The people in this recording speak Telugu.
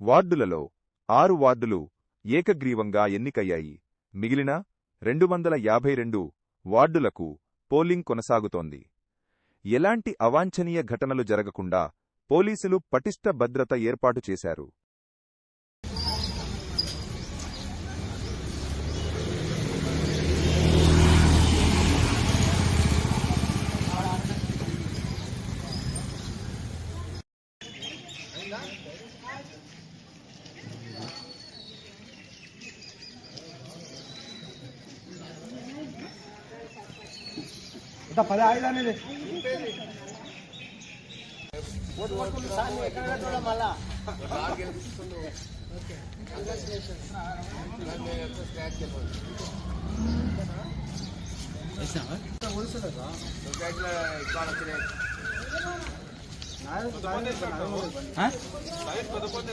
వార్డులలో ఆరు వార్డులు ఏకగ్రీవంగా ఎన్నికయ్యాయి. మిగిలిన రెండు వందల యాభై రెండు వార్డులకు పోలింగ్ కొనసాగుతోంది. ఎలాంటి అవాంఛనీయ ఘటనలు జరగకుండా పోలీసులు పటిష్ట భద్రత ఏర్పాటు చేశారు. ఇంత పది ఆయుధ అనేది. పదకొండు